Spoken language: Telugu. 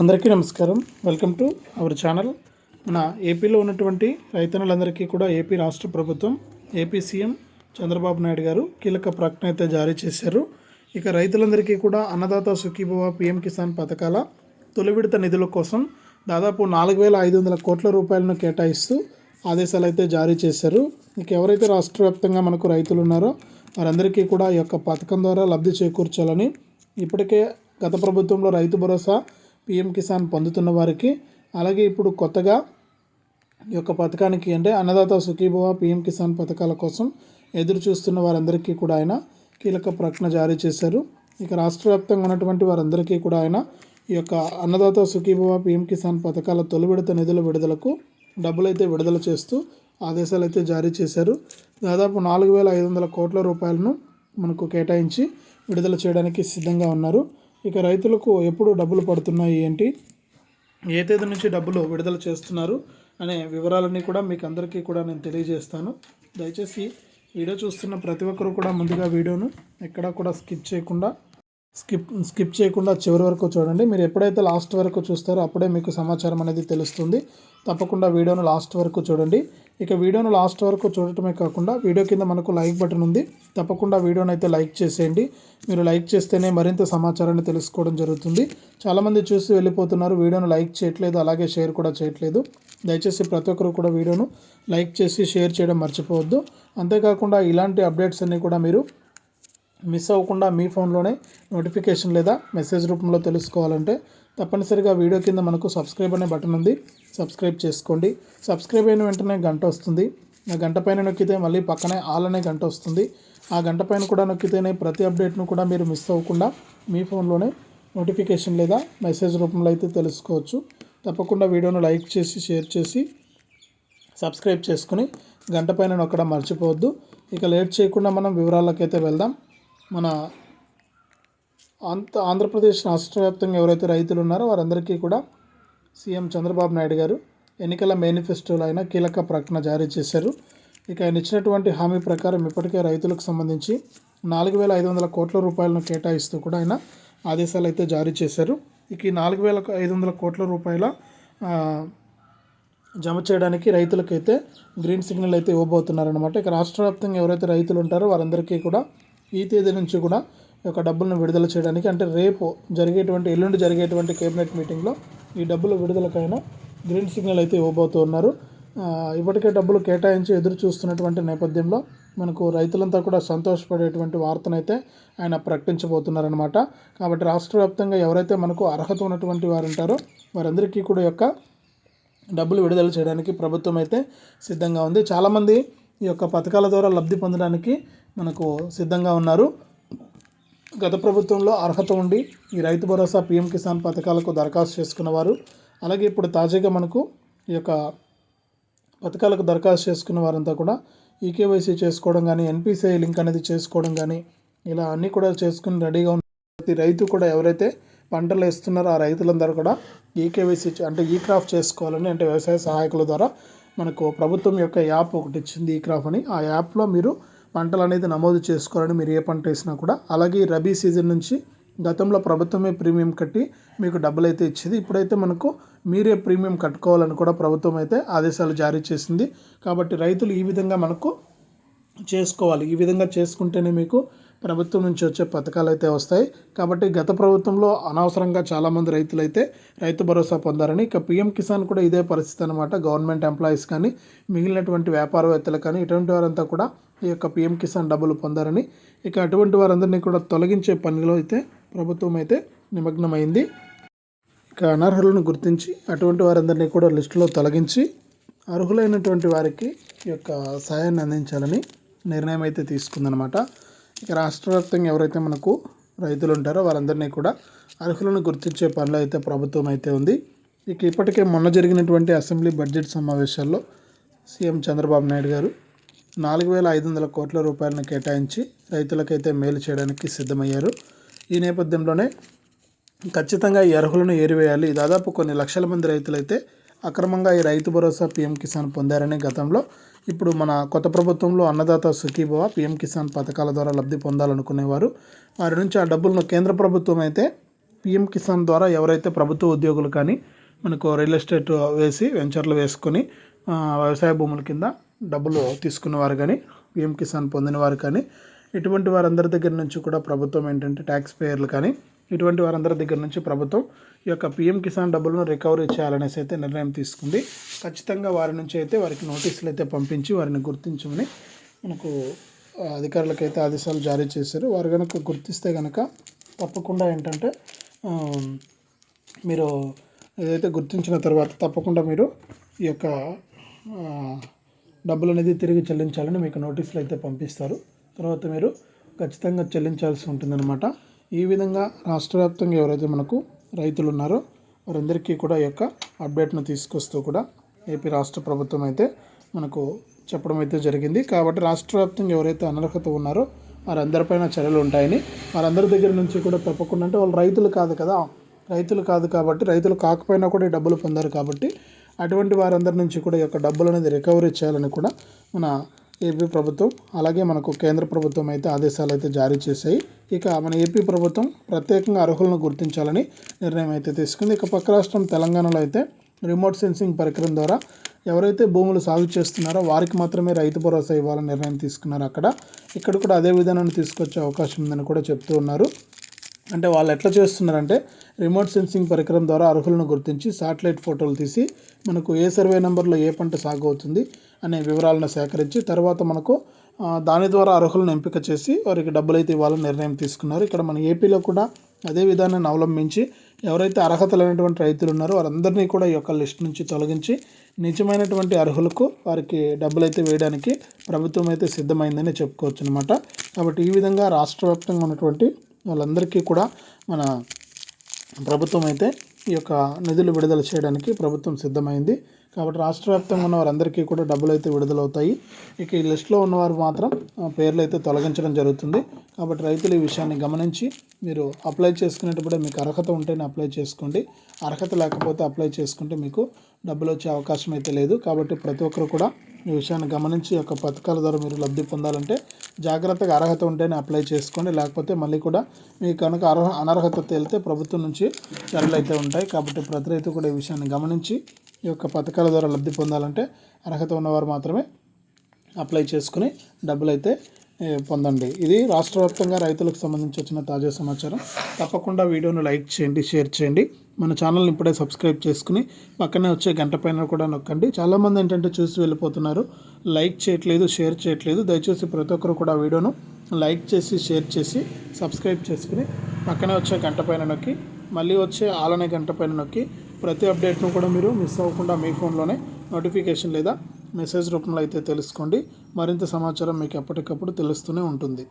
అందరికీ నమస్కారం. Welcome to our channel. మన ఏపీలో ఉన్నటువంటి రైతన్నులందరికీ కూడా ఏపీ రాష్ట్ర ప్రభుత్వం ఏపీ సీఎం చంద్రబాబు నాయుడు గారు కీలక ప్రకటన అయితే జారీ చేశారు. ఇక రైతులందరికీ కూడా అన్నదాత సుఖీభవ పిఎం కిసాన్ పథకాల తొలి విడత నిధుల కోసం దాదాపు నాలుగు వేల ఐదు వందల కోట్ల రూపాయలను కేటాయిస్తూ ఆదేశాలు అయితే జారీ చేశారు. ఇక ఎవరైతే రాష్ట్ర వ్యాప్తంగా మనకు రైతులు ఉన్నారో వారందరికీ కూడా ఈ యొక్క పథకం ద్వారా లబ్ధి చేకూర్చాలని ఇప్పటికే గత ప్రభుత్వంలో రైతు భరోసా పిఎం కిసాన్ పొందుతున్న వారికి అలాగే ఇప్పుడు కొత్తగా ఈ యొక్క పథకానికి అంటే అన్నదాత సుఖీభవ పిఎం కిసాన్ పథకాల కోసం ఎదురు చూస్తున్న వారందరికీ కూడా ఆయన కీలక ప్రకటన జారీ చేశారు. ఇక రాష్ట్ర వ్యాప్తంగా ఉన్నటువంటి వారందరికీ కూడా ఆయన ఈ యొక్క అన్నదాత సుఖీభవ పిఎం కిసాన్ పథకాల తొలి విడత నిధుల విడుదలకు డబ్బులైతే విడుదల చేస్తూ ఆదేశాలు అయితే జారీ చేశారు. దాదాపు నాలుగు వేల ఐదు వందల కోట్ల రూపాయలను మనకు కేటాయించి విడుదల చేయడానికి సిద్ధంగా ఉన్నారు. ఇక రైతులకు ఎప్పుడు డబ్బులు పడుతున్నాయి ఏంటి? ఏ తేదీ నుంచి డబ్బులు విడుదల చేస్తున్నారు అనే వివరాలన్నీ కూడా మీకు అందరికీ కూడా నేను తెలియజేస్తాను. దయచేసి వీడియో చూస్తున్న ప్రతి ఒక్కరు కూడా ముందుగా వీడియోను ఎక్కడా కూడా స్కిప్ చేయకుండా స్కిప్ స్కిప్ చేయకుండా చివరి వరకు చూడండి. మీరు ఎప్పుడైతే లాస్ట్ వరకు చూస్తారో అప్పుడే మీకు సమాచారం అనేది తెలుస్తుంది. తప్పకుండా వీడియోను లాస్ట్ వరకు చూడండి. ఇక వీడియోను లాస్ట్ వరకు చూడటమే కాకుండా వీడియో కింద మనకు లైక్ బటన్ ఉంది. తప్పకుండా వీడియోని అయితే లైక్ చేసేయండి. మీరు లైక్ చేస్తేనే మరింత సమాచారాన్ని తెలుసుకోవడం జరుగుతుంది. చాలామంది చూసి వెళ్ళిపోతున్నారు వీడియోను లైక్ చేయట్లేదు అలాగే షేర్ కూడా చేయట్లేదు. దయచేసి ప్రతి ఒక్కరు కూడా వీడియోను లైక్ చేసి షేర్ చేయడం మర్చిపోవద్దు. అంతేకాకుండా ఇలాంటి అప్డేట్స్ అన్నీ కూడా మీరు మిస్ అవ్వకుండా మీ ఫోన్లోనే నోటిఫికేషన్ లేదా మెసేజ్ రూపంలో తెలుసుకోవాలంటే తప్పనిసరిగా వీడియో కింద మనకు సబ్స్క్రైబ్ అనే బటన్ ఉంది. సబ్స్క్రైబ్ చేసుకోండి. సబ్స్క్రైబ్ అయిన వెంటనే గంట వస్తుంది. ఆ గంట పైన నొక్కితే మళ్ళీ పక్కనే ఆల్ అనే గంట వస్తుంది. ఆ గంట పైన కూడా నొక్కితేనే ప్రతి అప్డేట్ను కూడా మీరు మిస్ అవ్వకుండా మీ ఫోన్లోనే నోటిఫికేషన్ లేదా మెసేజ్ రూపంలో అయితే తెలుసుకోవచ్చు. తప్పకుండా వీడియోను లైక్ చేసి షేర్ చేసి సబ్స్క్రైబ్ చేసుకుని గంట పైన నొక్కడం మర్చిపోవద్దు. ఇక లేట్ చేయకుండా మనం వివరాలకైతే వెళ్దాం. మన అంత ఆంధ్రప్రదేశ్ రాష్ట్ర వ్యాప్తంగా ఎవరైతే రైతులు ఉన్నారో వారందరికీ కూడా సీఎం చంద్రబాబు నాయుడు గారు ఎన్నికల మేనిఫెస్టోలో అయిన కీలక ప్రకటన జారీ చేశారు. ఇక ఆయన ఇచ్చినటువంటి హామీ ప్రకారం ఇప్పటికే రైతులకు సంబంధించి నాలుగు వేల ఐదు వందల కోట్ల రూపాయలను కేటాయిస్తూ కూడా ఆయన ఆదేశాలు అయితే జారీ చేశారు. ఇక ఈ నాలుగు వేల ఐదు వందల కోట్ల రూపాయల జమ చేయడానికి రైతులకైతే గ్రీన్ సిగ్నల్ అయితే ఇవ్వబోతున్నారనమాట ఇక రాష్ట్ర వ్యాప్తంగా ఎవరైతే రైతులు ఉంటారో వారందరికీ కూడా ఈ తేదీ నుంచి కూడా యొక్క డబ్బులను విడుదల చేయడానికి అంటే రేపు జరిగేటువంటి ఎల్లుండి జరిగేటువంటి కేబినెట్ మీటింగ్లో ఈ డబ్బుల విడుదలకైనా గ్రీన్ సిగ్నల్ అయితే ఇవ్వబోతున్నారు ఇప్పటికే డబ్బులు కేటాయించి ఎదురు చూస్తున్నటువంటి నేపథ్యంలో మనకు రైతులంతా కూడా సంతోషపడేటువంటి వార్తనైతే ఆయన ప్రకటించబోతున్నారనమాట కాబట్టి రాష్ట్ర వ్యాప్తంగా ఎవరైతే మనకు అర్హత ఉన్నటువంటి వారు ఉంటారో వారందరికీ కూడా యొక్క డబ్బులు విడుదల చేయడానికి ప్రభుత్వం అయితే సిద్ధంగా ఉంది. చాలామంది ఈ యొక్క పథకాల ద్వారా లబ్ధి పొందడానికి మనకు సిద్ధంగా ఉన్నారు. గత ప్రభుత్వంలో అర్హత ఉండి ఈ రైతు భరోసా పీఎం కిసాన్ పథకాలకు దరఖాస్తు చేసుకున్నవారు అలాగే ఇప్పుడు తాజాగా మనకు ఈ యొక్క పథకాలకు దరఖాస్తు చేసుకున్న వారంతా కూడా ఈకేవైసీ చేసుకోవడం కానీ ఎన్పిసిఐ లింక్ అనేది చేసుకోవడం కానీ ఇలా అన్నీ కూడా చేసుకుని రెడీగా ఉన్న ప్రతి రైతు కూడా ఎవరైతే పంటలు వేస్తున్నారో ఆ రైతులందరూ కూడా ఈకేవైసీ అంటే ఈ క్రాఫ్ చేసుకోవాలని అంటే వ్యవసాయ సహాయకుల ద్వారా మనకు ప్రభుత్వం యొక్క యాప్ ఒకటి ఇచ్చింది ఈ క్రాఫ్ అని. ఆ యాప్లో మీరు పంటలు అనేది నమోదు చేసుకోవాలని మీరు ఏ పంట వేసినా కూడా. అలాగే రబీ సీజన్ నుంచి గతంలో ప్రభుత్వమే ప్రీమియం కట్టి మీకు డబ్బులు అయితే ఇచ్చేది. ఇప్పుడైతే మనకు మీరే ప్రీమియం కట్టుకోవాలని కూడా ప్రభుత్వం అయితే ఆదేశాలు జారీ చేసింది. కాబట్టి రైతులు ఈ విధంగా మనకు చేసుకోవాలి. ఈ విధంగా చేసుకుంటేనే మీకు ప్రభుత్వం నుంచి వచ్చే పథకాలు అయితే వస్తాయి. కాబట్టి గత ప్రభుత్వంలో అనవసరంగా చాలామంది రైతులు అయితే రైతు భరోసా పొందారని ఇక పీఎం కిసాన్ కూడా ఇదే పరిస్థితి అనమాట గవర్నమెంట్ ఎంప్లాయీస్ కానీ మిగిలినటువంటి వ్యాపారవేత్తలు కానీ ఇటువంటి వారంతా కూడా ఈ యొక్క పిఎం కిసాన్ డబ్బులు పొందారని. ఇక అటువంటి వారందరినీ కూడా తొలగించే పనిలో అయితే ప్రభుత్వం అయితే నిమగ్నమైంది. ఇక అనర్హులను గుర్తించి అటువంటి వారందరినీ కూడా లిస్టులో తొలగించి అర్హులైనటువంటి వారికి ఈ యొక్క సహాయాన్ని అందించాలని నిర్ణయం అయితే తీసుకుందనమాట ఇక రాష్ట్ర వ్యాప్తంగా ఎవరైతే మనకు రైతులు ఉంటారో వారందరినీ కూడా అర్హులను గుర్తించే పనిలో అయితే ప్రభుత్వం అయితే ఉంది. ఇక ఇప్పటికే మొన్న జరిగినటువంటి అసెంబ్లీ బడ్జెట్ సమావేశాల్లో సీఎం చంద్రబాబు నాయుడు గారు నాలుగు వేల ఐదు వందల కోట్ల రూపాయలను కేటాయించి రైతులకైతే మేలు చేయడానికి సిద్ధమయ్యారు. ఈ నేపథ్యంలోనే ఖచ్చితంగా ఈ అర్హులను ఏరివేయాలి. దాదాపు కొన్ని లక్షల మంది రైతులైతే అక్రమంగా ఈ రైతు భరోసా పీఎం కిసాన్ పొందారని గతంలో ఇప్పుడు మన కొత్త ప్రభుత్వంలో అన్నదాత సుఖీభవ పీఎం కిసాన్ పథకాల ద్వారా లబ్ధి పొందాలనుకునేవారు. వారి నుంచి ఆ డబ్బులను కేంద్ర ప్రభుత్వం అయితే పీఎం కిసాన్ ద్వారా ఎవరైతే ప్రభుత్వ ఉద్యోగులు కానీ మనకు రియల్ ఎస్టేట్ వేసి వెంచర్లు వేసుకొని వ్యవసాయ భూముల కింద డబ్బులు తీసుకున్నవారు కానీ పిఎం కిసాన్ పొందినవారు కానీ ఇటువంటి వారందరి దగ్గర నుంచి కూడా ప్రభుత్వం ఏంటంటే ట్యాక్స్ పేయర్లు కానీ ఇటువంటి వారందరి దగ్గర నుంచి ప్రభుత్వం ఈ యొక్క పిఎం కిసాన్ డబ్బులను రికవరీ చేయాలనేసి అయితే నిర్ణయం తీసుకుంది. ఖచ్చితంగా వారి నుంచి అయితే వారికి నోటీసులు అయితే పంపించి వారిని గుర్తించమని మనకు అధికారులకైతే ఆదేశాలు జారీ చేశారు. వారు కనుక గుర్తిస్తే కనుక తప్పకుండా ఏంటంటే మీరు ఏదైతే గుర్తించిన తర్వాత తప్పకుండా మీరు ఈ యొక్క డబ్బులు అనేది తిరిగి చెల్లించాలని మీకు నోటీసులు అయితే పంపిస్తారు. తర్వాత మీరు ఖచ్చితంగా చెల్లించాల్సి ఉంటుందన్నమాట. ఈ విధంగా రాష్ట్ర వ్యాప్తంగా ఎవరైతే మనకు రైతులు ఉన్నారో వారందరికీ కూడా ఈ యొక్క అప్డేట్ను తీసుకొస్తూ కూడా ఏపీ రాష్ట్ర ప్రభుత్వం అయితే మనకు చెప్పడం అయితే జరిగింది. కాబట్టి రాష్ట్ర వ్యాప్తంగా ఎవరైతే అనర్హత ఉన్నారో వారందరిపైన చర్యలు ఉంటాయని వారందరి దగ్గర నుంచి కూడా తప్పకుండా అంటే వాళ్ళు రైతులు కాదు కదా. రైతులు కాదు కాబట్టి రైతులు కాకపోయినా కూడా ఈ డబ్బులు పొందారు కాబట్టి అటువంటి వారందరి నుంచి కూడా ఈ యొక్క డబ్బులు అనేది రికవరీ చేయాలని కూడా మన ఏపీ ప్రభుత్వం అలాగే మనకు కేంద్ర ప్రభుత్వం అయితే ఆదేశాలు అయితే జారీ చేశాయి. ఇక మన ఏపీ ప్రభుత్వం ప్రత్యేకంగా అర్హులను గుర్తించాలని నిర్ణయం అయితే తీసుకుంది. ఇక పక్క రాష్ట్రం తెలంగాణలో అయితే రిమోట్ సెన్సింగ్ పరికరం ద్వారా ఎవరైతే భూములు సాగు చేస్తున్నారో వారికి మాత్రమే రైతు భరోసా ఇవ్వాలని నిర్ణయం తీసుకున్నారు అక్కడ. ఇక్కడ కూడా అదే విధానాన్ని తీసుకొచ్చే అవకాశం ఉందని కూడా చెప్తూ ఉన్నారు. అంటే వాళ్ళు ఎట్లా చేస్తున్నారంటే రిమోట్ సెన్సింగ్ పరికరం ద్వారా అర్హులను గుర్తించి శాటిలైట్ ఫోటోలు తీసి మనకు ఏ సర్వే నెంబర్లో ఏ పంట సాగు అవుతుంది అనే వివరాలను సేకరించి తర్వాత మనకు దాని ద్వారా అర్హులను ఎంపిక చేసి వారికి డబ్బులు అయితే ఇవ్వాలని నిర్ణయం తీసుకున్నారు. ఇక్కడ మన ఏపీలో కూడా అదే విధానాన్ని అవలంబించి ఎవరైతే అర్హత లేనటువంటి రైతులు ఉన్నారో వారందరినీ కూడా ఈ యొక్క లిస్ట్ నుంచి తొలగించి నిజమైనటువంటి అర్హులకు వారికి డబ్బులు అయితే వేయడానికి ప్రభుత్వం అయితే సిద్ధమైందని చెప్పుకోవచ్చు అనమాట కాబట్టి ఈ విధంగా రాష్ట్ర వ్యాప్తంగా ఉన్నటువంటి వాళ్ళందరికీ కూడా మన ప్రభుత్వం అయితే ఈ యొక్క నిధులు విడుదల చేయడానికి ప్రభుత్వం సిద్ధమైంది. కాబట్టి రాష్ట్ర వ్యాప్తంగా ఉన్న వారందరికీ కూడా డబ్బులు అయితే విడుదలవుతాయి. ఇక ఈ లిస్టులో ఉన్నవారు మాత్రం పేర్లు అయితే తొలగించడం జరుగుతుంది. కాబట్టి రైతులు ఈ విషయాన్ని గమనించి మీరు అప్లై చేసుకునేటప్పుడే మీకు అర్హత ఉంటేనే అప్లై చేసుకోండి. అర్హత లేకపోతే అప్లై చేసుకుంటే మీకు డబ్బులు వచ్చే అవకాశం అయితే లేదు. కాబట్టి ప్రతి ఒక్కరు కూడా ఈ విషయాన్ని గమనించి యొక్క పథకాల ద్వారా మీరు లబ్ధి పొందాలంటే జాగ్రత్తగా అర్హత ఉంటేనే అప్లై చేసుకోండి. లేకపోతే మళ్ళీ కూడా మీకు కనుక అర్హ అనర్హత తేలితే ప్రభుత్వం నుంచి చర్యలు అయితే ఉంటాయి. కాబట్టి ప్రతి రైతు కూడా ఈ విషయాన్ని గమనించి ఈ యొక్క పథకాల ద్వారా లబ్ధి పొందాలంటే అర్హత ఉన్నవారు మాత్రమే అప్లై చేసుకుని డబ్బులు అయితే పొందండి. ఇది రాష్ట్ర వ్యాప్తంగా రైతులకు సంబంధించి వచ్చిన తాజా సమాచారం. తప్పకుండా వీడియోను లైక్ చేయండి షేర్ చేయండి. మన ఛానల్ని ఇప్పుడే సబ్స్క్రైబ్ చేసుకుని పక్కనే వచ్చే గంట పైన కూడా నొక్కండి. చాలామంది ఏంటంటే చూసి వెళ్ళిపోతున్నారు. లైక్ చేయట్లేదు షేర్ చేయట్లేదు. దయచేసి ప్రతి ఒక్కరు కూడా వీడియోను లైక్ చేసి షేర్ చేసి సబ్స్క్రైబ్ చేసుకుని పక్కనే వచ్చే గంట పైన నొక్కి మళ్ళీ వచ్చే ఆలనే గంట పైన నొక్కి ప్రతి అప్డేట్ను కూడా మీరు మిస్ అవ్వకుండా మీ ఫోన్లోనే నోటిఫికేషన్ లేదా మెసేజ్ రూపంలో అయితే తెలుసుకోండి. మరింత సమాచారం మీకు ఎప్పటికప్పుడు తెలుస్తూనే ఉంటుంది.